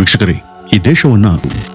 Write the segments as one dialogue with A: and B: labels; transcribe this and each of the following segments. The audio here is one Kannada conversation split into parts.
A: ವೀಕ್ಷಕರೇ, ಈ ದೇಶವನ್ನ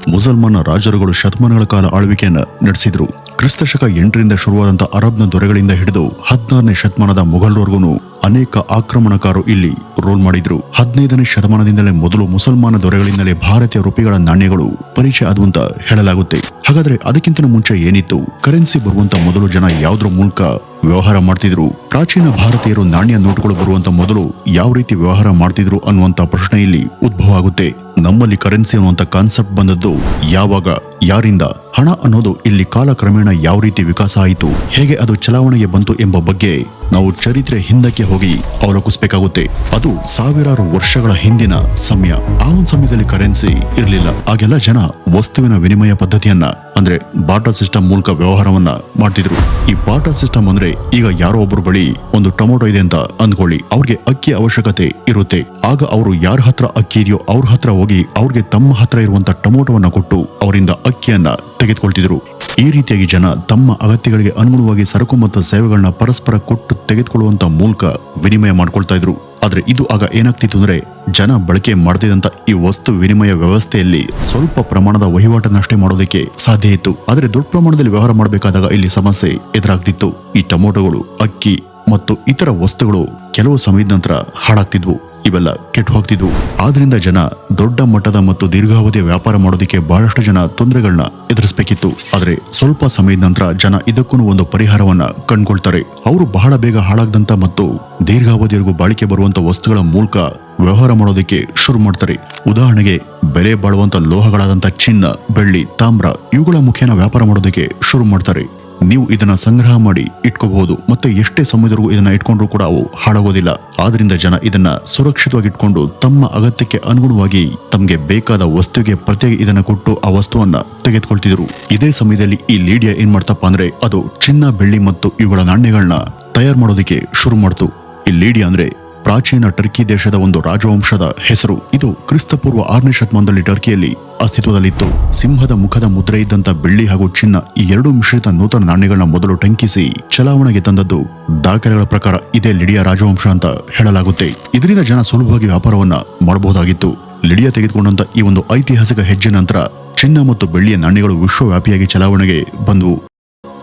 A: ಮುಸಲ್ಮಾನ ರಾಜರುಗಳು ಶತಮಾನಗಳ ಕಾಲ ಆಳ್ವಿಕೆಯನ್ನ ನಡೆಸಿದ್ರು. ಕ್ರಿಸ್ತಶಕ ಎಂಟರಿಂದ ಶುರುವಾದಂತ ಅರಬ್ನ ದೊರೆಗಳಿಂದ ಹಿಡಿದು ಹದಿನಾರನೇ ಶತಮಾನದ ಮೊಘಲ್ವರ್ಗೂ ಅನೇಕ ಆಕ್ರಮಣಕಾರರು ಇಲ್ಲಿ ರೋಲ್ ಮಾಡಿದ್ರು. ಹದಿನೈದನೇ ಶತಮಾನದಿಂದಲೇ ಮೊದಲು ಮುಸಲ್ಮಾನ ದೊರೆಗಳಿಂದಲೇ ಭಾರತೀಯ ರೂಪಿಗಳ ನಾಣ್ಯಗಳು ಪರಿಚಯ ಅದು ಹೇಳಲಾಗುತ್ತೆ. ಹಾಗಾದ್ರೆ ಅದಕ್ಕಿಂತ ಮುಂಚೆ ಏನಿತ್ತು? ಕರೆನ್ಸಿ ಬರುವಂತ ಮೊದಲು ಜನ ಯಾವುದ್ರ ಮೂಲಕ ವ್ಯವಹಾರ ಮಾಡ್ತಿದ್ರು. ಪ್ರಾಚೀನ ಭಾರತೀಯರು ನಾಣ್ಯ ನೋಟುಗಳು ಬರುವಂತ ಮೊದಲು ಯಾವ ರೀತಿ ವ್ಯವಹಾರ ಮಾಡ್ತಿದ್ರು ಅನ್ನುವಂತ ಪ್ರಶ್ನೆ ಇಲ್ಲಿ ಉದ್ಭವ ಆಗುತ್ತೆ. ನಮ್ಮಲ್ಲಿ ಕರೆನ್ಸಿ ಅನ್ನುವಂತ ಕಾನ್ಸೆಪ್ಟ್ ಬಂದದ್ದು ಯಾವಾಗ? ಯಾರಿಂದ ಹಣ ಅನ್ನೋದು ಇಲ್ಲಿ ಕಾಲಕ್ರಮೇಣ ಯಾವ ರೀತಿ ವಿಕಾಸ ಆಯಿತು, ಹೇಗೆ ಅದು ಚಲಾವಣೆಗೆ ಬಂತು ಎಂಬ ಬಗ್ಗೆ ನಾವು ಚರಿತ್ರೆ ಹಿಂದಕ್ಕೆ ಹೋಗಿ ಅವಲೋಕಿಸಬೇಕಾಗುತ್ತೆ. ಅದು ಸಾವಿರಾರು ವರ್ಷಗಳ ಹಿಂದಿನ ಸಮಯ. ಆ ಒಂದು ಸಮಯದಲ್ಲಿ ಕರೆನ್ಸಿ ಇರಲಿಲ್ಲ. ಆಗೆಲ್ಲ ಜನ ವಸ್ತುವಿನ ವಿನಿಮಯ ಪದ್ಧತಿಯನ್ನ, ಅಂದ್ರೆ ಬಾಟರ್ ಸಿಸ್ಟಮ್ ಮೂಲಕ ವ್ಯವಹಾರವನ್ನ ಮಾಡ್ತಿದ್ರು. ಈ ಬಾಟರ್ ಸಿಸ್ಟಮ್ ಅಂದ್ರೆ ಈಗ ಯಾರೋ ಒಬ್ಬರು ಬಳಿ ಒಂದು ಟೊಮೊಟೊ ಇದೆ ಅಂತ ಅಂದ್ಕೊಳ್ಳಿ. ಅವ್ರಿಗೆ ಅಕ್ಕಿ ಅವಶ್ಯಕತೆ ಇರುತ್ತೆ. ಆಗ ಅವರು ಯಾರ ಹತ್ರ ಅಕ್ಕಿ ಇದೆಯೋ ಅವ್ರ ಹತ್ರ ಹೋಗಿ ಅವ್ರಿಗೆ ತಮ್ಮ ಹತ್ರ ಇರುವಂತ ಟೊಮೊಟೊವನ್ನ ಕೊಟ್ಟು ಅವರಿಂದ ಅಕ್ಕಿಯನ್ನ ತೆಗೆದುಕೊಳ್ತಿದ್ರು. ಈ ರೀತಿಯಾಗಿ ಜನ ತಮ್ಮ ಅಗತ್ಯಗಳಿಗೆ ಅನುಗುಣವಾಗಿ ಸರಕು ಮತ್ತು ಸೇವೆಗಳನ್ನ ಪರಸ್ಪರ ಕೊಟ್ಟು ತೆಗೆದುಕೊಳ್ಳುವಂತ ಮೂಲಕ ವಿನಿಮಯ ಮಾಡ್ಕೊಳ್ತಾ ಇದ್ರು. ಆದ್ರೆ ಇದು ಆಗ ಏನಾಗ್ತಿತ್ತು ಅಂದ್ರೆ ಜನ ಬಳಕೆ ಮಾಡ್ತಿದ್ದಂತ ಈ ವಸ್ತು ವಿನಿಮಯ ವ್ಯವಸ್ಥೆಯಲ್ಲಿ ಸ್ವಲ್ಪ ಪ್ರಮಾಣದ ವಹಿವಾಟನ್ನಷ್ಟೇ ಮಾಡೋದಕ್ಕೆ ಸಾಧ್ಯ ಇತ್ತು. ಆದ್ರೆ ದೊಡ್ಡ ಪ್ರಮಾಣದಲ್ಲಿ ವ್ಯವಹಾರ ಮಾಡಬೇಕಾದಾಗ ಇಲ್ಲಿ ಸಮಸ್ಯೆ ಎದುರಾಗ್ತಿತ್ತು. ಈ ಟೊಮೊಟೊಗಳು, ಅಕ್ಕಿ ಮತ್ತು ಇತರ ವಸ್ತುಗಳು ಕೆಲವು ಸಮಯದ ನಂತರ ಹಾಳಾಗ್ತಿದ್ವು. ಇವೆಲ್ಲ ಕೆಟ್ಟು ಹೋಗ್ತಿದ್ವು ಆದ್ರಿಂದ ಜನ ದೊಡ್ಡ ಮಟ್ಟದ ಮತ್ತು ದೀರ್ಘಾವಧಿಯ ವ್ಯಾಪಾರ ಮಾಡೋದಕ್ಕೆ ಬಹಳಷ್ಟು ಜನ ತೊಂದರೆಗಳನ್ನ ಎದುರಿಸಬೇಕಿತ್ತು. ಆದ್ರೆ ಸ್ವಲ್ಪ ಸಮಯದ ನಂತರ ಜನ ಇದಕ್ಕೂ ಒಂದು ಪರಿಹಾರವನ್ನ ಕಂಡುಕೊಳ್ತಾರೆ. ಅವರು ಬಹಳ ಬೇಗ ಹಾಳಾಗದಂತ ಮತ್ತು ದೀರ್ಘಾವಧಿಯವರೆಗೂ ಬಾಳಿಕೆ ಬರುವಂತ ವಸ್ತುಗಳ ಮೂಲಕ ವ್ಯವಹಾರ ಮಾಡೋದಕ್ಕೆ ಶುರು ಮಾಡ್ತಾರೆ. ಉದಾಹರಣೆಗೆ ಬೆಲೆ ಬಾಳುವಂತ ಲೋಹಗಳಾದಂತ ಚಿನ್ನ, ಬೆಳ್ಳಿ, ತಾಮ್ರ ಇವುಗಳ ಮುಖೇನ ವ್ಯಾಪಾರ ಮಾಡೋದಕ್ಕೆ ಶುರು ಮಾಡ್ತಾರೆ. ನೀವು ಇದನ್ನ ಸಂಗ್ರಹ ಮಾಡಿ ಇಟ್ಕೋಬಹುದು ಮತ್ತೆ ಎಷ್ಟೇ ಸಮಯದವರೆಗೂ ಇದನ್ನ ಇಟ್ಕೊಂಡ್ರು ಕೂಡ ಅವು ಹಾಳಾಗೋದಿಲ್ಲ. ಆದ್ರಿಂದ ಜನ ಇದನ್ನ ಸುರಕ್ಷಿತವಾಗಿ ಇಟ್ಕೊಂಡು ತಮ್ಮ ಅಗತ್ಯಕ್ಕೆ ಅನುಗುಣವಾಗಿ ತಮಗೆ ಬೇಕಾದ ವಸ್ತುವಿಗೆ ಪ್ರತ್ಯೇಕ ಇದನ್ನ ಕೊಟ್ಟು ಆ ವಸ್ತುವನ್ನ ತೆಗೆದುಕೊಳ್ತಿದ್ರು. ಇದೇ ಸಮಯದಲ್ಲಿ ಈ ಲೀಡಿಯಾ ಏನ್ ಮಾಡ್ತಪ್ಪ ಅಂದ್ರೆ ಅದು ಚಿನ್ನ, ಬೆಳ್ಳಿ ಮತ್ತು ಇವುಗಳ ನಾಣ್ಯಗಳನ್ನ ತಯಾರು ಮಾಡೋದಕ್ಕೆ ಶುರು ಮಾಡ್ತು. ಈ ಲೀಡಿಯಾ ಅಂದ್ರೆ ಪ್ರಾಚೀನ ಟರ್ಕಿ ದೇಶದ ಒಂದು ರಾಜವಂಶದ ಹೆಸರು. ಇದು ಕ್ರಿಸ್ತಪೂರ್ವ ಆರನೇ ಶತಮಾನದಲ್ಲಿ ಟರ್ಕಿಯಲ್ಲಿ ಅಸ್ತಿತ್ವದಲ್ಲಿತ್ತು. ಸಿಂಹದ ಮುಖದ ಮುದ್ರೆ ಇದ್ದಂಥ ಬೆಳ್ಳಿ ಹಾಗೂ ಚಿನ್ನ ಈ ಎರಡು ಮಿಶ್ರಿತ ನೂತನ ನಾಣ್ಯಗಳನ್ನ ಮೊದಲು ಟಂಕಿಸಿ ಚಲಾವಣೆಗೆ ತಂದದ್ದು ದಾಖಲೆಗಳ ಪ್ರಕಾರ ಇದೇ ಲಿಡಿಯಾ ರಾಜವಂಶ ಅಂತ ಹೇಳಲಾಗುತ್ತೆ. ಇದರಿಂದ ಜನ ಸುಲಭವಾಗಿ ವ್ಯಾಪಾರವನ್ನ ಮಾಡಬಹುದಾಗಿತ್ತು. ಲಿಡಿಯಾ ತೆಗೆದುಕೊಂಡಂತ ಈ ಒಂದು ಐತಿಹಾಸಿಕ ಹೆಜ್ಜೆ ನಂತರ ಚಿನ್ನ ಮತ್ತು ಬೆಳ್ಳಿಯ ನಾಣ್ಯಗಳು ವಿಶ್ವವ್ಯಾಪಿಯಾಗಿ ಚಲಾವಣೆಗೆ ಬಂದವು.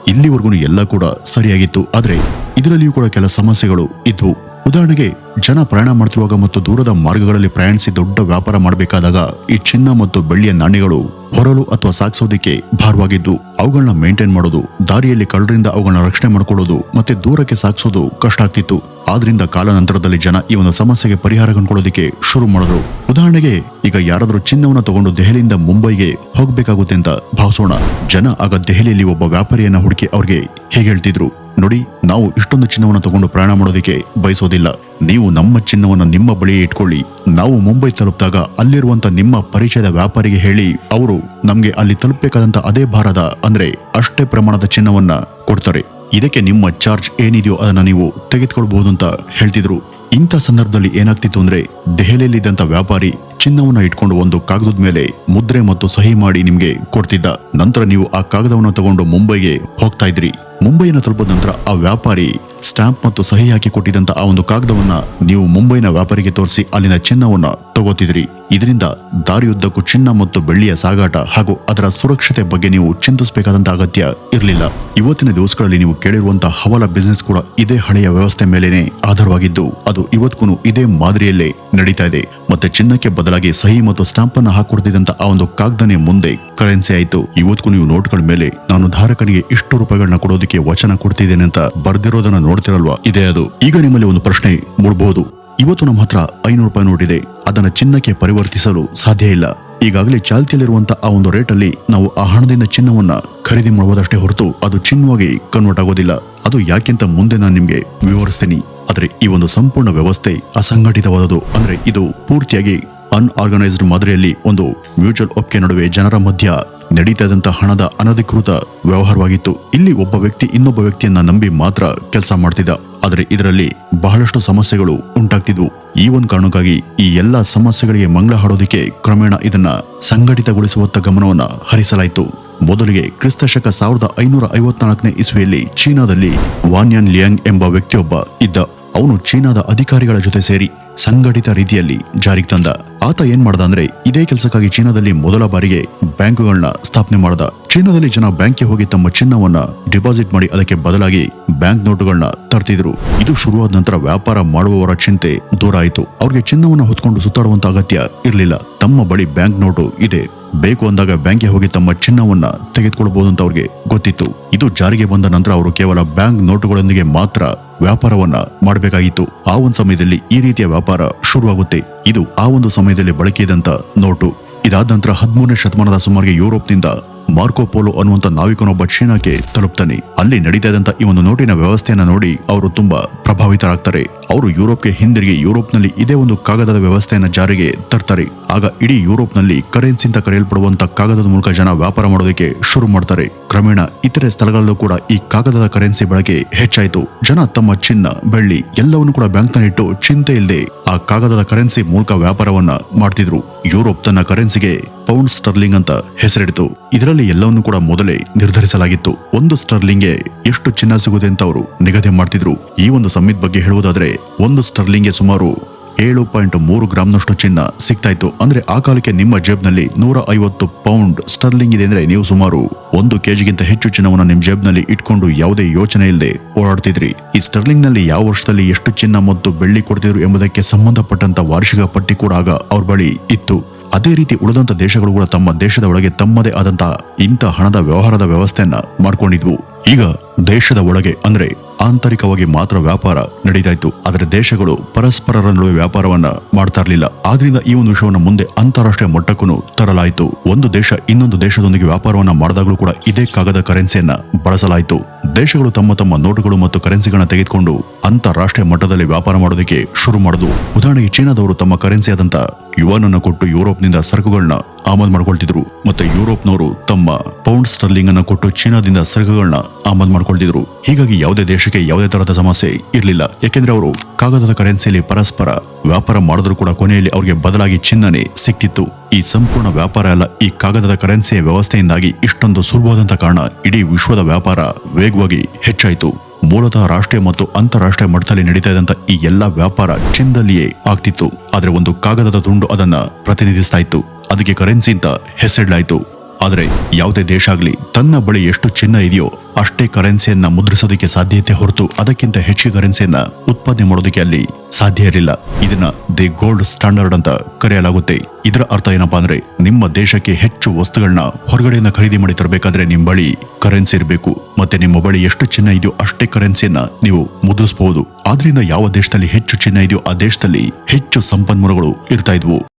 A: ಇಲ್ಲಿವರೆಗೂ ಎಲ್ಲ ಕೂಡ ಸರಿಯಾಗಿತ್ತು. ಆದರೆ ಇದರಲ್ಲಿಯೂ ಕೂಡ ಕೆಲ ಸಮಸ್ಯೆಗಳು ಇದ್ವು. ಉದಾಹರಣೆಗೆ, ಜನ ಪ್ರಯಾಣ ಮಾಡ್ತಿರುವಾಗ ಮತ್ತು ದೂರದ ಮಾರ್ಗಗಳಲ್ಲಿ ಪ್ರಯಾಣಿಸಿ ದೊಡ್ಡ ವ್ಯಾಪಾರ ಮಾಡಬೇಕಾದಾಗ ಈ ಚಿನ್ನ ಮತ್ತು ಬೆಳ್ಳಿಯ ನಾಣ್ಯಗಳು ಹೊರಲು ಅಥವಾ ಸಾಗಿಸೋದಕ್ಕೆ ಭಾರವಾಗಿದ್ದು, ಅವುಗಳನ್ನ ಮೇಂಟೈನ್ ಮಾಡೋದು, ದಾರಿಯಲ್ಲಿ ಕಳ್ಳರಿಂದ ಅವುಗಳನ್ನ ರಕ್ಷಣೆ ಮಾಡಿಕೊಳ್ಳೋದು ಮತ್ತೆ ದೂರಕ್ಕೆ ಸಾಗಿಸೋದು ಕಷ್ಟ ಆಗ್ತಿತ್ತು. ಆದ್ರಿಂದ ಕಾಲಾನಂತರದಲ್ಲಿ ಜನ ಈ ಒಂದು ಸಮಸ್ಯೆಗೆ ಪರಿಹಾರ ಕಂಡುಕೊಳ್ಳೋದಕ್ಕೆ ಶುರು ಮಾಡಿದ್ರು. ಉದಾಹರಣೆಗೆ, ಈಗ ಯಾರಾದರೂ ಚಿನ್ನವನ್ನ ತಗೊಂಡು ದೆಹಲಿಯಿಂದ ಮುಂಬೈಗೆ ಹೋಗಬೇಕಾಗುತ್ತೆ ಅಂತ ಭಾವಿಸೋಣ. ಜನ ಆಗ ದೆಹಲಿಯಲ್ಲಿ ಒಬ್ಬ ವ್ಯಾಪಾರಿಯನ್ನ ಹುಡುಕಿ ಅವ್ರಿಗೆ ಹೇಗೆ ಹೇಳ್ತಿದ್ರು. ನೋಡಿ, ನಾವು ಇಷ್ಟೊಂದು ಚಿನ್ನವನ್ನು ತಗೊಂಡು ಪ್ರಯಾಣ ಮಾಡೋದಕ್ಕೆ ಬಯಸೋದಿಲ್ಲ. ನೀವು ನಮ್ಮ ಚಿನ್ನವನ್ನು ನಿಮ್ಮ ಬಳಿಯೇ ಇಟ್ಕೊಳ್ಳಿ. ನಾವು ಮುಂಬೈ ತಲುಪಿದಾಗ ಅಲ್ಲಿರುವಂತ ನಿಮ್ಮ ಪರಿಚಯದ ವ್ಯಾಪಾರಿಗೆ ಹೇಳಿ, ಅವರು ನಮಗೆ ಅಲ್ಲಿ ತಲುಪಬೇಕಾದಂತ ಅದೇ ಭಾರದ, ಅಂದ್ರೆ ಅಷ್ಟೇ ಪ್ರಮಾಣದ ಚಿನ್ನವನ್ನ ಕೊಡ್ತಾರೆ. ಇದಕ್ಕೆ ನಿಮ್ಮ ಚಾರ್ಜ್ ಏನಿದೆಯೋ ಅದನ್ನ ನೀವು ತೆಗೆದುಕೊಳ್ಬಹುದು ಅಂತ ಹೇಳ್ತಿದ್ರು. ಇಂಥ ಸಂದರ್ಭದಲ್ಲಿ ಏನಾಗ್ತಿತ್ತು ಅಂದ್ರೆ, ದೆಹಲಿಯಲ್ಲಿದ್ದಂತ ವ್ಯಾಪಾರಿ ಚಿನ್ನವನ್ನ ಇಟ್ಕೊಂಡು ಒಂದು ಕಾಗದದ ಮೇಲೆ ಮುದ್ರೆ ಮತ್ತು ಸಹಿ ಮಾಡಿ ನಿಮಗೆ ಕೊಡ್ತಿದ್ದ. ನಂತರ ನೀವು ಆ ಕಾಗದವನ್ನ ತಗೊಂಡು ಮುಂಬೈಗೆ ಹೋಗ್ತಾ ಇದ್ರಿ. ಮುಂಬೈನ ತಲುಪಿದ ನಂತರ ಆ ವ್ಯಾಪಾರಿ ಸ್ಟಾಂಪ್ ಮತ್ತು ಸಹಿ ಹಾಕಿ ಕೊಟ್ಟಿದ್ದಂತ ಆ ಒಂದು ಕಾಗದವನ್ನ ನೀವು ಮುಂಬೈನ ವ್ಯಾಪಾರಿಗೆ ತೋರಿಸಿ ಅಲ್ಲಿನ ಚಿನ್ನವನ್ನ ತಗೋತಿದ್ರಿ. ಇದರಿಂದ ದಾರಿಯುದ್ದಕ್ಕೂ ಚಿನ್ನ ಮತ್ತು ಬೆಳ್ಳಿಯ ಸಾಗಾಟ ಹಾಗೂ ಅದರ ಸುರಕ್ಷತೆ ಬಗ್ಗೆ ನೀವು ಚಿಂತಿಸಬೇಕಾದಂತ ಅಗತ್ಯ ಇರಲಿಲ್ಲ. ಇವತ್ತಿನ ದಿವಸಗಳಲ್ಲಿ ನೀವು ಕೇಳಿರುವಂತಹ ಹವಾಲ ಬಿಸಿನೆಸ್ ಕೂಡ ಇದೇ ಹಳೆಯ ವ್ಯವಸ್ಥೆ ಮೇಲೇನೆ ಆಧಾರವಾಗಿದ್ದು, ಅದು ಇವತ್ತಿಗೂ ಇದೇ ಮಾದರಿಯಲ್ಲೇ ನಡೀತಾ ಇದೆ. ಮತ್ತೆ ಚಿನ್ನಕ್ಕೆ ಬದಲಾಗಿ ಸಹಿ ಮತ್ತು ಸ್ಟಾಂಪ್ ಅನ್ನು ಹಾಕೊಡ್ತಿದ್ದಂತ ಆ ಒಂದು ಕಾಗ್ದನೆ ಮುಂದೆ, ಕರೆನ್ಸಿ ಆಯ್ತು. ಇವತ್ತಿಗೂ ನೀವು ನೋಟ್ಗಳ ಮೇಲೆ ನಾನು ಧಾರಕನಿಗೆ ಇಷ್ಟು ರೂಪಾಯಿಗಳನ್ನ ಕೊಡೋದಕ್ಕೆ ವಚನ ಕೊಡ್ತಿದ್ದೇನೆ ಅಂತ ಬರ್ದಿರೋದನ್ನ ನೋಡ್ತಿರಲ್ವಾ? ಇದೇ ಅದು. ಈಗ ನಿಮ್ಮಲ್ಲಿ ಒಂದು ಪ್ರಶ್ನೆ ಮೂಡಬಹುದು ಇವತ್ತು ನಮ್ಮ ಹತ್ರ ಐನೂರು ರೂಪಾಯಿ ನೋಟಿದೆ ಅದನ್ನ ಚಿನ್ನಕ್ಕೆ ಪರಿವರ್ತಿಸಲು ಸಾಧ್ಯ ಇಲ್ಲ. ಈಗಾಗಲೇ ಚಾಲ್ತಿಯಲ್ಲಿರುವಂತ ಆ ಒಂದು ರೇಟಲ್ಲಿ ನಾವು ಆ ಹಣದಿಂದ ಚಿನ್ನವನ್ನ ಖರೀದಿ ಮಾಡುವುದಷ್ಟೇ ಹೊರತು ಅದು ಚಿನ್ನವಾಗಿ ಕನ್ವರ್ಟ್ ಆಗೋದಿಲ್ಲ. ಅದು ಯಾಕೆಂತ ಮುಂದೆ ನಾನು ನಿಮ್ಗೆ ವಿವರಿಸ್ತೀನಿ. ಆದರೆ ಈ ಒಂದು ಸಂಪೂರ್ಣ ವ್ಯವಸ್ಥೆ ಅಸಂಘಟಿತವಾದದು ಅಂದ್ರೆ ಇದು ಪೂರ್ತಿಯಾಗಿ ಅನ್ಆರ್ಗನೈಸ್ಡ್ ಮಾದರಿಯಲ್ಲಿ ಒಂದು ಮ್ಯೂಚುವಲ್ ಒಪ್ಪಿಗೆ ನಡುವೆ ಜನರ ಮಧ್ಯ ನಡೀತಾ ಹಣದ ಅನಧಿಕೃತ ವ್ಯವಹಾರವಾಗಿತ್ತು. ಇಲ್ಲಿ ಒಬ್ಬ ವ್ಯಕ್ತಿ ಇನ್ನೊಬ್ಬ ವ್ಯಕ್ತಿಯನ್ನ ನಂಬಿ ಮಾತ್ರ ಕೆಲಸ ಮಾಡ್ತಿದ್ದ. ಆದರೆ ಇದರಲ್ಲಿ ಬಹಳಷ್ಟು ಸಮಸ್ಯೆಗಳು ಉಂಟಾಗ್ತಿದ್ವು. ಈ ಒಂದು ಕಾರಣಕ್ಕಾಗಿ ಈ ಎಲ್ಲ ಸಮಸ್ಯೆಗಳಿಗೆ ಮಂಗಳ ಹಾಡೋದಕ್ಕೆ ಕ್ರಮೇಣ ಇದನ್ನ ಸಂಘಟಿತಗೊಳಿಸುವತ್ತ ಗಮನವನ್ನ ಹರಿಸಲಾಯಿತು. ಮೊದಲಿಗೆ ಕ್ರಿಸ್ತಶಕ ಸಾವಿರದ ಐನೂರ ಐವತ್ನಾಲ್ಕನೇ ಇಸ್ವಿಯಲ್ಲಿ ಚೀನಾದಲ್ಲಿ ವಾನ್ಯಾನ್ ಲಿಯಾಂಗ್ ಎಂಬ ವ್ಯಕ್ತಿಯೊಬ್ಬ ಇದ್ದ. ಅವನು ಚೀನಾದ ಅಧಿಕಾರಿಗಳ ಜೊತೆ ಸೇರಿ ಸಂಘಟಿತ ರೀತಿಯಲ್ಲಿ ಜಾರಿಗೆ ತಂದ. ಆತ ಏನ್ ಮಾಡ್ದ ಅಂದ್ರೆ, ಇದೇ ಕೆಲಸಕ್ಕಾಗಿ ಚೀನಾದಲ್ಲಿ ಮೊದಲ ಬಾರಿಗೆ ಬ್ಯಾಂಕುಗಳನ್ನ ಸ್ಥಾಪನೆ ಮಾಡ್ದ. ಚೀನಾದಲ್ಲಿ ಜನ ಬ್ಯಾಂಕ್ಗೆ ಹೋಗಿ ತಮ್ಮ ಚಿನ್ನವನ್ನ ಡಿಪಾಸಿಟ್ ಮಾಡಿ ಅದಕ್ಕೆ ಬದಲಾಗಿ ಬ್ಯಾಂಕ್ ನೋಟುಗಳನ್ನ ತರ್ತಿದ್ರು. ಇದು ಶುರುವಾದ ನಂತರ ವ್ಯಾಪಾರ ಮಾಡುವವರ ಚಿಂತೆ ದೂರ ಆಯಿತು. ಅವ್ರಿಗೆ ಚಿನ್ನವನ್ನ ಹೊತ್ಕೊಂಡು ಸುತ್ತಾಡುವಂತ ಅಗತ್ಯ ಇರಲಿಲ್ಲ. ತಮ್ಮ ಬಳಿ ಬ್ಯಾಂಕ್ ನೋಟು ಇದೆ. ಬೇಕು ಅಂದಾಗ ಬ್ಯಾಂಕ್ಗೆ ಹೋಗಿ ತಮ್ಮ ಚಿನ್ನವನ್ನ ತೆಗೆದುಕೊಳ್ಬಹುದು ಅಂತ ಅವ್ರಿಗೆ ಗೊತ್ತಿತ್ತು. ಇದು ಜಾರಿಗೆ ಬಂದ ನಂತರ ಅವರು ಕೇವಲ ಬ್ಯಾಂಕ್ ನೋಟುಗಳೊಂದಿಗೆ ಮಾತ್ರ ವ್ಯಾಪಾರವನ್ನ ಮಾಡಬೇಕಾಗಿತ್ತು. ಆ ಒಂದು ಸಮಯದಲ್ಲಿ ಈ ರೀತಿಯ ವ್ಯಾಪಾರ ಶುರುವಾಗುತ್ತೆ. ಇದು ಆ ಒಂದು ಸಮಯದಲ್ಲಿ ಬಳಕೆಯಾದಂತ ನೋಟು. ಇದಾದ ನಂತರ ಹದಿಮೂರನೇ ಶತಮಾನದ ಸುಮಾರಿಗೆ ಯುರೋಪ್ನಿಂದ ಮಾರ್ಕೋ ಪೋಲೋ ಅನ್ನುವಂತ ನಾವಿಕನೊಬ್ಬ ಚೀನಾಕ್ಕೆ ತಲುಪ್ತಾನೆ. ಅಲ್ಲಿ ನಡೀತಾ ಈ ಒಂದು ನೋಟಿನ ವ್ಯವಸ್ಥೆಯನ್ನ ನೋಡಿ ಅವರು ತುಂಬಾ ಪ್ರಭಾವಿತರಾಗ್ತಾರೆ. ಅವರು ಯುರೋಪ್ಗೆ ಹಿಂದಿರುಗಿ ಯುರೋಪ್ನಲ್ಲಿ ಇದೇ ಒಂದು ಕಾಗದದ ವ್ಯವಸ್ಥೆಯನ್ನು ಜಾರಿಗೆ ತರ್ತಾರೆ. ಆಗ ಇಡೀ ಯುರೋಪ್ನಲ್ಲಿ ಕರೆನ್ಸಿ ಅಂತ ಕರೆಯಲ್ಪಡುವಂತ ಕಾಗದದ ಮೂಲಕ ಜನ ವ್ಯಾಪಾರ ಮಾಡೋದಕ್ಕೆ ಶುರು ಮಾಡ್ತಾರೆ. ಕ್ರಮೇಣ ಇತರೆ ಸ್ಥಳಗಳಲ್ಲೂ ಕೂಡ ಈ ಕಾಗದದ ಕರೆನ್ಸಿ ಬಳಕೆ ಹೆಚ್ಚಾಯಿತು. ಜನ ತಮ್ಮ ಚಿನ್ನ, ಬೆಳ್ಳಿ ಎಲ್ಲವನ್ನು ಕೂಡ ಬ್ಯಾಂಕ್ನಲ್ಲಿಟ್ಟು ಚಿಂತೆ ಇಲ್ಲದೆ ಆ ಕಾಗದದ ಕರೆನ್ಸಿ ಮೂಲಕ ವ್ಯಾಪಾರವನ್ನ ಮಾಡ್ತಿದ್ರು. ಯುರೋಪ್ ತನ್ನ ಕರೆನ್ಸಿಗೆ ಪೌಂಡ್ ಸ್ಟರ್ಲಿಂಗ್ ಅಂತ ಹೆಸರಿಡಿತು. ಇದರಲ್ಲಿ ಎಲ್ಲವನ್ನೂ ಕೂಡ ಮೊದಲೇ ನಿರ್ಧರಿಸಲಾಗಿತ್ತು. ಒಂದು ಸ್ಟರ್ಲಿಂಗ್ಗೆ ಎಷ್ಟು ಚಿನ್ನ ಸಿಗುತ್ತೆ ಅಂತ ಅವರು ನಿಗದಿ ಮಾಡ್ತಿದ್ರು. ಈ ಒಂದು ಸಮ್ಮಿತ್ ಬಗ್ಗೆ ಹೇಳುವುದಾದ್ರೆ, ಒಂದು ಸ್ಟರ್ಲಿಂಗ್ಗೆ ಸುಮಾರು ಏಳು ಪಾಯಿಂಟ್ ಮೂರು ಗ್ರಾಮ್ನಷ್ಟು ಚಿನ್ನ ಸಿಗ್ತಾ ಇತ್ತು. ಅಂದ್ರೆ ಆ ಕಾಲಕ್ಕೆ ನಿಮ್ಮ ಜೇಬ್ನಲ್ಲಿ ನೂರ ಐವತ್ತು ಪೌಂಡ್ ಸ್ಟರ್ಲಿಂಗ್ ಇದೆ ಅಂದ್ರೆ ನೀವು ಸುಮಾರು ಒಂದು ಕೆಜಿಗಿಂತ ಹೆಚ್ಚು ಚಿನ್ನವನ್ನು ನಿಮ್ಮ ಜೇಬ್ನಲ್ಲಿ ಇಟ್ಕೊಂಡು ಯಾವುದೇ ಯೋಚನೆ ಇಲ್ಲದೆ ಓಡಾಡ್ತಿದ್ರಿ. ಈ ಸ್ಟರ್ಲಿಂಗ್ನಲ್ಲಿ ಯಾವ ವರ್ಷದಲ್ಲಿ ಎಷ್ಟು ಚಿನ್ನ ಮತ್ತು ಬೆಳ್ಳಿ ಕೊಡ್ತಿದ್ರು ಎಂಬುದಕ್ಕೆ ಸಂಬಂಧಪಟ್ಟಂತ ವಾರ್ಷಿಕ ಪಟ್ಟಿ ಕೂಡ ಆಗ ಅವ್ರ ಬಳಿ ಇತ್ತು. ಅದೇ ರೀತಿ ಉಳಿದಂತ ದೇಶಗಳು ಕೂಡ ತಮ್ಮ ದೇಶದ ಒಳಗೆ ತಮ್ಮದೇ ಆದಂತ ಇಂಥ ಹಣದ ವ್ಯವಹಾರದ ವ್ಯವಸ್ಥೆಯನ್ನ ಮಾಡ್ಕೊಂಡಿದ್ವು. ಈಗ ದೇಶದ ಒಳಗೆ ಅಂದ್ರೆ ಆಂತರಿಕವಾಗಿ ಮಾತ್ರ ವ್ಯಾಪಾರ ನಡೀತಾ ಇತ್ತು ಆದರೆ ದೇಶಗಳು ಪರಸ್ಪರರ ನಡುವೆ ವ್ಯಾಪಾರವನ್ನ ಮಾಡ್ತಾ ಇರಲಿಲ್ಲ. ಆದ್ರಿಂದ ಈ ಒಂದು ವಿಷಯವನ್ನು ಮುಂದೆ ಅಂತಾರಾಷ್ಟ್ರೀಯ ಮಟ್ಟಕ್ಕೂ ತರಲಾಯಿತು. ಒಂದು ದೇಶ ಇನ್ನೊಂದು ದೇಶದೊಂದಿಗೆ ವ್ಯಾಪಾರವನ್ನ ಮಾಡಿದಾಗಲೂ ಕೂಡ ಇದೇ ಕಾಗದ ಕರೆನ್ಸಿಯನ್ನ ಬಳಸಲಾಯಿತು. ದೇಶಗಳು ತಮ್ಮ ತಮ್ಮ ನೋಟುಗಳು ಮತ್ತು ಕರೆನ್ಸಿಗಳನ್ನ ತೆಗೆದುಕೊಂಡು ಅಂತಾರಾಷ್ಟ್ರೀಯ ಮಟ್ಟದಲ್ಲಿ ವ್ಯಾಪಾರ ಮಾಡೋದಕ್ಕೆ ಶುರು ಮಾಡುದು ಉದಾಹರಣೆಗೆ ಚೀನಾದವರು ತಮ್ಮ ಕರೆನ್ಸಿ ಆದಂತ ಯುವಾನ್ ಅನ್ನು ಕೊಟ್ಟು ಯುರೋಪ್ನಿಂದ ಸರಕುಗಳನ್ನ ಆಮದು ಮಾಡ್ಕೊಳ್ತಿದ್ರು. ಮತ್ತೆ ಯುರೋಪ್ನವರು ತಮ್ಮ ಪೌಂಡ್ ಸ್ಟರ್ಲಿಂಗ್ ಅನ್ನ ಕೊಟ್ಟು ಚೀನಾದಿಂದ ಸರಕುಗಳನ್ನ ಆಮದು ಮಾಡ್ಕೊಳ್ತಿದ್ರು. ಹೀಗಾಗಿ ಯಾವುದೇ ದೇಶಕ್ಕೆ ಯಾವುದೇ ತರಹದ ಸಮಸ್ಯೆ ಇರಲಿಲ್ಲ. ಯಾಕೆಂದ್ರೆ ಅವರು ಕಾಗದದ ಕರೆನ್ಸಿಯಲ್ಲಿ ಪರಸ್ಪರ ವ್ಯಾಪಾರ ಮಾಡಿದ್ರು ಕೂಡ ಕೊನೆಯಲ್ಲಿ ಅವರಿಗೆ ಬದಲಾಗಿ ಚಿನ್ನನೆ ಸಿಕ್ತಿತ್ತು ಈ ಸಂಪೂರ್ಣ ವ್ಯಾಪಾರ ಎಲ್ಲ ಈ ಕಾಗದದ ಕರೆನ್ಸಿಯ ವ್ಯವಸ್ಥೆಯಿಂದಾಗಿ ಇಷ್ಟೊಂದು ಸುಲಭವಾದಂತ ಕಾರಣ ಇಡೀ ವಿಶ್ವದ ವ್ಯಾಪಾರ ವೇಗವಾಗಿ ಹೆಚ್ಚಾಯಿತು. ಮೂಲತಃ ರಾಷ್ಟ್ರೀಯ ಮತ್ತು ಅಂತಾರಾಷ್ಟ್ರೀಯ ಮಟ್ಟದಲ್ಲಿ ನಡೀತಾ ಇದ್ದಂತ ಈ ಎಲ್ಲ ವ್ಯಾಪಾರ ಚಿನ್ನದಲ್ಲಿಯೇ ಆಗ್ತಿತ್ತು. ಆದರೆ ಒಂದು ಕಾಗದದ ತುಂಡು ಅದನ್ನ ಪ್ರತಿನಿಧಿಸ್ತಾ ಇತ್ತು. ಅದಕ್ಕೆ ಕರೆನ್ಸಿ ಅಂತ ಹೆಸರಿಡಲಾಯಿತು. ಆದರೆ ಯಾವುದೇ ದೇಶ ಆಗಲಿ, ತನ್ನ ಬಳಿ ಎಷ್ಟು ಚಿನ್ನ ಇದೆಯೋ ಅಷ್ಟೇ ಕರೆನ್ಸಿಯನ್ನ ಮುದ್ರಿಸೋದಕ್ಕೆ ಸಾಧ್ಯತೆ ಹೊರತು ಅದಕ್ಕಿಂತ ಹೆಚ್ಚು ಕರೆನ್ಸಿಯನ್ನ ಉತ್ಪಾದನೆ ಮಾಡೋದಕ್ಕೆ ಅಲ್ಲಿ ಸಾಧ್ಯ ಇರಲಿಲ್ಲ. ಇದನ್ನ ದಿ ಗೋಲ್ಡ್ ಸ್ಟ್ಯಾಂಡರ್ಡ್ ಅಂತ ಕರೆಯಲಾಗುತ್ತೆ. ಇದರ ಅರ್ಥ ಏನಪ್ಪಾ ಅಂದ್ರೆ ನಿಮ್ಮ ದೇಶಕ್ಕೆ ಹೆಚ್ಚು ವಸ್ತುಗಳನ್ನ ಹೊರಗಡೆಯಿಂದ ಖರೀದಿ ಮಾಡಿ ತರಬೇಕಾದ್ರೆ ನಿಮ್ಮ ಬಳಿ ಕರೆನ್ಸಿ ಇರಬೇಕು. ಮತ್ತೆ ನಿಮ್ಮ ಬಳಿ ಎಷ್ಟು ಚಿನ್ನ ಇದೆಯೋ ಅಷ್ಟೇ ಕರೆನ್ಸಿಯನ್ನ ನೀವು ಮುದ್ರಿಸಬಹುದು. ಆದ್ರಿಂದ ಯಾವ ದೇಶದಲ್ಲಿ ಹೆಚ್ಚು ಚಿನ್ನ ಇದೆಯೋ ಆ ದೇಶದಲ್ಲಿ ಹೆಚ್ಚು ಸಂಪನ್ಮೂಲಗಳು ಇರ್ತಾ ಇದ್ವು.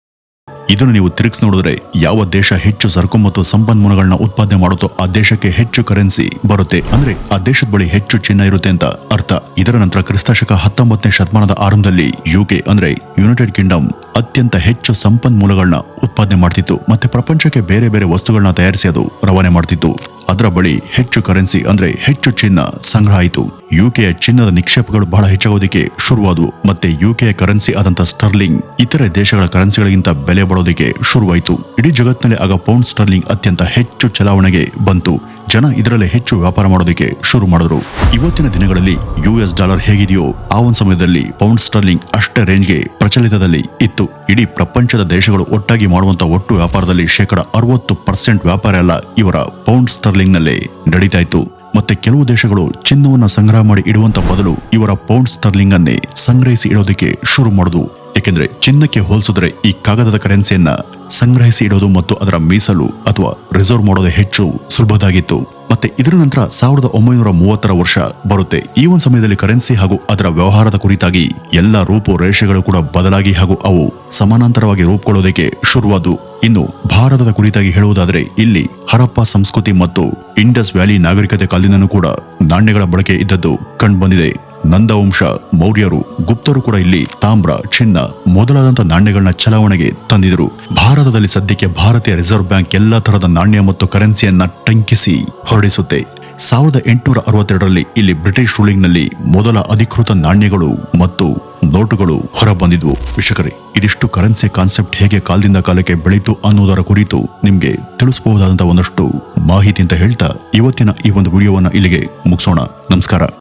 A: ಇದನ್ನು ನೀವು ತಿರುಗಿಸಿ ನೋಡಿದ್ರೆ ಯಾವ ದೇಶ ಹೆಚ್ಚು ಸರಕು ಮತ್ತು ಸಂಪನ್ಮೂಲಗಳನ್ನ ಉತ್ಪಾದನೆ ಮಾಡುತ್ತೋ ಆ ದೇಶಕ್ಕೆ ಹೆಚ್ಚು ಕರೆನ್ಸಿ ಬರುತ್ತೆ. ಅಂದ್ರೆ ಆ ದೇಶದ ಬಳಿ ಹೆಚ್ಚು ಚಿನ್ನ ಇರುತ್ತೆ ಅಂತ ಅರ್ಥ. ಇದರ ನಂತರ ಕ್ರಿಸ್ತಶಕ ಹತ್ತೊಂಬತ್ತನೇ ಶತಮಾನದ ಆರಂಭದಲ್ಲಿ ಯುಕೆ ಅಂದ್ರೆ ಯುನೈಟೆಡ್ ಕಿಂಗ್ಡಮ್ ಅತ್ಯಂತ ಹೆಚ್ಚು ಸಂಪನ್ಮೂಲಗಳನ್ನ ಉತ್ಪಾದನೆ ಮಾಡ್ತಿತ್ತು. ಮತ್ತೆ ಪ್ರಪಂಚಕ್ಕೆ ಬೇರೆ ಬೇರೆ ವಸ್ತುಗಳನ್ನ ತಯಾರಿಸಿ ಅದು ರವಾನೆ ಮಾಡ್ತಿತ್ತು. ಅದರ ಬಳಿ ಹೆಚ್ಚು ಕರೆನ್ಸಿ ಅಂದ್ರೆ ಹೆಚ್ಚು ಚಿನ್ನ ಸಂಗ್ರಹ ಆಯಿತು. ಯುಕೆಯ ಚಿನ್ನದ ನಿಕ್ಷೇಪಗಳು ಬಹಳ ಹೆಚ್ಚಾಗೋದಕ್ಕೆ ಶುರುವಾದವು. ಮತ್ತೆ ಯುಕೆಯ ಕರೆನ್ಸಿ ಆದಂತ ಸ್ಟರ್ಲಿಂಗ್ ಇತರೆ ದೇಶಗಳ ಕರೆನ್ಸಿಗಳಿಗಿಂತ ಬೆಲೆ ಬಾಳೋದಕ್ಕೆ ಶುರುವಾಯಿತು. ಇಡೀ ಜಗತ್ತಿನಲ್ಲಿ ಆಗ ಪೌಂಡ್ ಸ್ಟರ್ಲಿಂಗ್ ಅತ್ಯಂತ ಹೆಚ್ಚು ಚಲಾವಣೆಗೆ ಬಂತು. ಜನ ಇದರಲ್ಲಿ ಹೆಚ್ಚು ವ್ಯಾಪಾರ ಮಾಡೋದಕ್ಕೆ ಶುರು ಮಾಡಿದ್ರು. ಇವತ್ತಿನ ದಿನಗಳಲ್ಲಿ ಯು ಎಸ್ ಡಾಲರ್ ಹೇಗಿದೆಯೋ ಆ ಒಂದು ಸಮಯದಲ್ಲಿ ಪೌಂಡ್ ಸ್ಟರ್ಲಿಂಗ್ ಅಷ್ಟೇ ರೇಂಜ್ಗೆ ಪ್ರಚಲಿತದಲ್ಲಿ ಇತ್ತು. ಇಡೀ ಪ್ರಪಂಚದ ದೇಶಗಳು ಒಟ್ಟಾಗಿ ಮಾಡುವಂತ ಒಟ್ಟು ವ್ಯಾಪಾರದಲ್ಲಿ ಶೇಕಡ ಅರವತ್ತು ಪರ್ಸೆಂಟ್ ವ್ಯಾಪಾರ ಎಲ್ಲ ಇವರ ಪೌಂಡ್ ಸ್ಟರ್ಲಿಂಗ್ ನಲ್ಲೇ ನಡೀತಾ ಇತ್ತು ಮತ್ತೆ ಕೆಲವು ದೇಶಗಳು ಚಿನ್ನವನ್ನು ಸಂಗ್ರಹ ಮಾಡಿ ಇಡುವಂತ ಬದಲು ಇವರ ಪೌಂಡ್ ಸ್ಟರ್ಲಿಂಗ್ ಅನ್ನೇ ಸಂಗ್ರಹಿಸಿ ಇಡೋದಕ್ಕೆ ಶುರು ಮಾಡುದು ಏಕೆಂದ್ರೆ ಚಿನ್ನಕ್ಕೆ ಹೋಲಿಸಿದ್ರೆ ಈ ಕಾಗದದ ಕರೆನ್ಸಿಯನ್ನ ಸಂಗ್ರಹಿಸಿ ಇಡೋದು ಮತ್ತು ಅದರ ಮೀಸಲು ಅಥವಾ ರಿಸರ್ವ್ ಮಾಡೋದು ಹೆಚ್ಚು ಸುಲಭದಾಗಿತ್ತು. ಮತ್ತೆ ಇದರ ನಂತರ ಸಾವಿರದ ಒಂಬೈನೂರ ಮೂವತ್ತರ ವರ್ಷ ಬರುತ್ತೆ. ಈ ಒಂದು ಸಮಯದಲ್ಲಿ ಕರೆನ್ಸಿ ಹಾಗೂ ಅದರ ವ್ಯವಹಾರದ ಕುರಿತಾಗಿ ಎಲ್ಲ ರೂಪು ರೇಷೆಗಳು ಕೂಡ ಬದಲಾಗಿ ಹಾಗೂ ಅವು ಸಮಾನಾಂತರವಾಗಿ ರೂಪುಗೊಳ್ಳೋದಕ್ಕೆ ಶುರುವಾದವು ಇನ್ನು ಭಾರತದ ಕುರಿತಾಗಿ ಹೇಳುವುದಾದರೆ ಇಲ್ಲಿ ಹರಪ್ಪ ಸಂಸ್ಕೃತಿ ಮತ್ತು ಇಂಡಸ್ ವ್ಯಾಲಿ ನಾಗರಿಕತೆ ಕಾಲದಿಂದನೂ ಕೂಡ ನಾಣ್ಯಗಳ ಬಳಕೆ ಇದ್ದದ್ದು ಕಂಡುಬಂದಿದೆ ನಂದವಂಶ, ಮೌರ್ಯರು, ಗುಪ್ತರು ಕೂಡ ಇಲ್ಲಿ ತಾಮ್ರ, ಚಿನ್ನ ಮೊದಲಾದಂಥ ನಾಣ್ಯಗಳನ್ನ ಚಲಾವಣೆಗೆ ತಂದಿದ್ರು. ಭಾರತದಲ್ಲಿ ಸದ್ಯಕ್ಕೆ ಭಾರತೀಯ ರಿಸರ್ವ್ ಬ್ಯಾಂಕ್ ಎಲ್ಲಾ ತರಹದ ನಾಣ್ಯ ಮತ್ತು ಕರೆನ್ಸಿಯನ್ನ ಟಂಕಿಸಿ ಹೊರಡಿಸುತ್ತೆ. ಸಾವಿರದ ಎಂಟುನೂರ ಅರವತ್ತೆರಡರಲ್ಲಿ ಇಲ್ಲಿ ಬ್ರಿಟಿಷ್ ರೂಲಿಂಗ್ನಲ್ಲಿ ಮೊದಲ ಅಧಿಕೃತ ನಾಣ್ಯಗಳು ಮತ್ತು ನೋಟುಗಳು ಹೊರಬಂದಿದ್ವು. ವೀಕ್ಷಕರೇ, ಇದಿಷ್ಟು ಕರೆನ್ಸಿ ಕಾನ್ಸೆಪ್ಟ್ ಹೇಗೆ ಕಾಲದಿಂದ ಕಾಲಕ್ಕೆ ಬೆಳೀತು ಅನ್ನೋದರ ಕುರಿತು ನಿಮಗೆ ತಿಳಿಸಬಹುದಾದಂತಹ ಒಂದಷ್ಟು ಮಾಹಿತಿ ಅಂತ ಹೇಳ್ತಾ ಇವತ್ತಿನ ಈ ಒಂದು ವಿಡಿಯೋವನ್ನು ಇಲ್ಲಿಗೆ ಮುಗಿಸೋಣ. ನಮಸ್ಕಾರ.